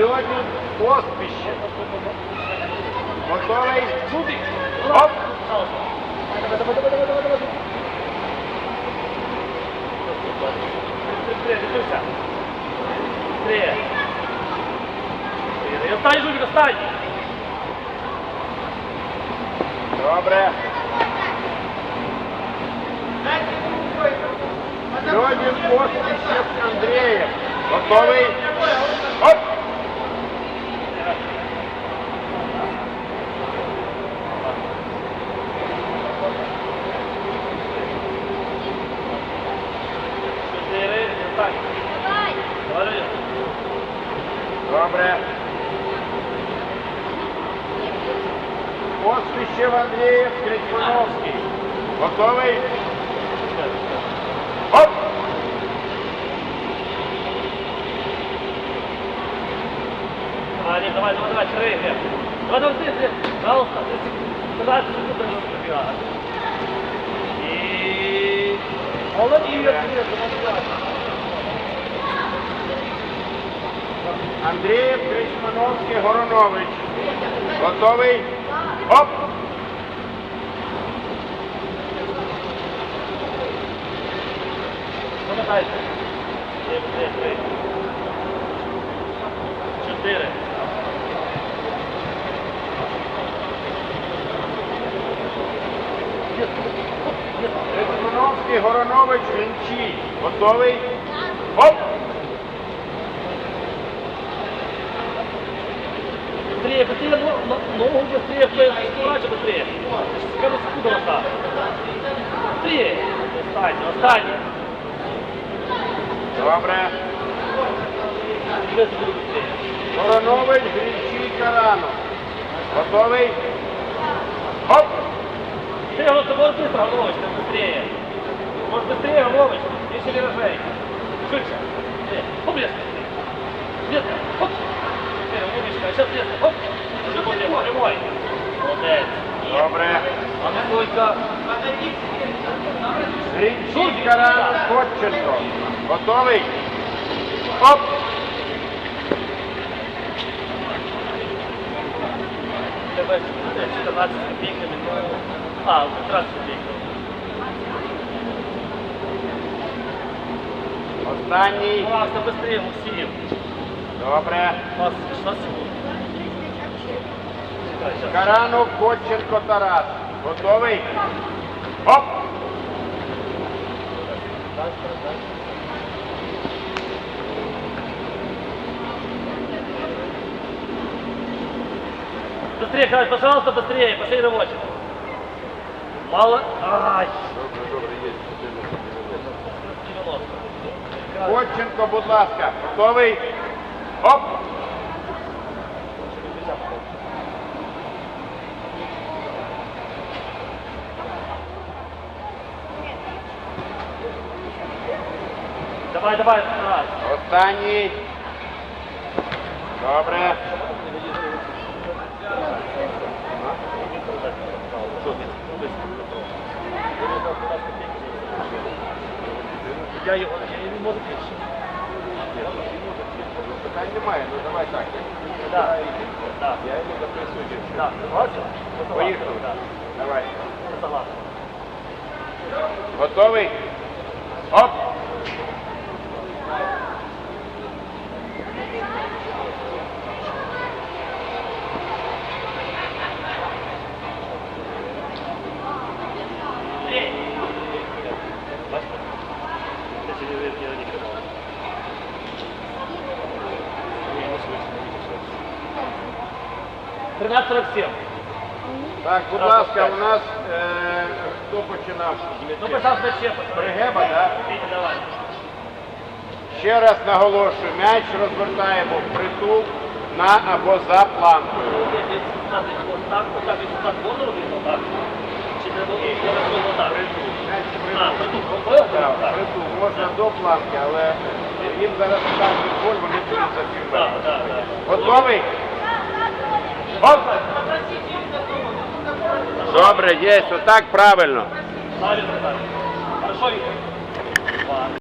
Льодін Поспіще. Готовий? Оп! Три, дивися. Три. Три. Останній, Жулік, останній. Добре. Льодін Поспіще Андрієв. Готовий? Оп! Добре. Поспіщев Андрієв Кричмановський. Готовий? Оп! А, нет, давай, давай, давай, три. Давай, давай, три, три. Пожалуйста, три секунды. 15 секунд до нас пробегает. И... Молодец, молодец. Андрієв Кричмановський Горонович. Готовий? Оп! Три. Чотири. Кричмановський Горонович Вінчій. Готовий? Оп! Быстрее, быстрее, но- но- ногу быстрее, поворачивай быстрее. Скажи, секунду осталось. Быстрее. Останній, останній. Добре. Тебе це буде быстрее. Горонович Грінчій Каранов. Готовий? Оп! Ты его тобой быстро, Головыч, ты быстрее. Может быстрее, Головыч, меньше виражей. Ширше. Быстрее. Хоп, резко. Резко. Хоп. Теперь умничка, а сейчас резко. Хоп. Добре. А только... Ходченко. Готовий? Оп! Тебе 14 копейками, ну... А, 15 копейками. Останній. Максим. Добре. 16 секунд. Каранов Ходченко Тарас. Готовий? Оп! Быстрее, Кать, пожалуйста, быстрее, пошли рабочий. Мало. Ай. 90. Ходченко, будь ласка. Готовий? Оп! Давай, давай, давай. Останній. Добре. Я його, я не можу більше. Питань немає, ну давай так. Да. Да. Я йому записую дівчину. Да. Согласен? Поїхали. Да. Давай. Я согласен. Готовий? Оп! Бачите? Я Так, будь ласка, у нас е, хто починав? Ну, пожалуйста, чепать. Бригеба, так? Вітя, давай. Ще раз наголошую, м'яч розвертаємо в притул на або за планкою. Так, так, так, так, можна? Чи треба робити так? М'яч в А, притул. притул. Так, Так, притул. Можна до планки, але їм зараз так футболь, вони будуть за так, так. Готовий? Добре, є, отак правильно. Правильно, так. Хорошо, Віктор.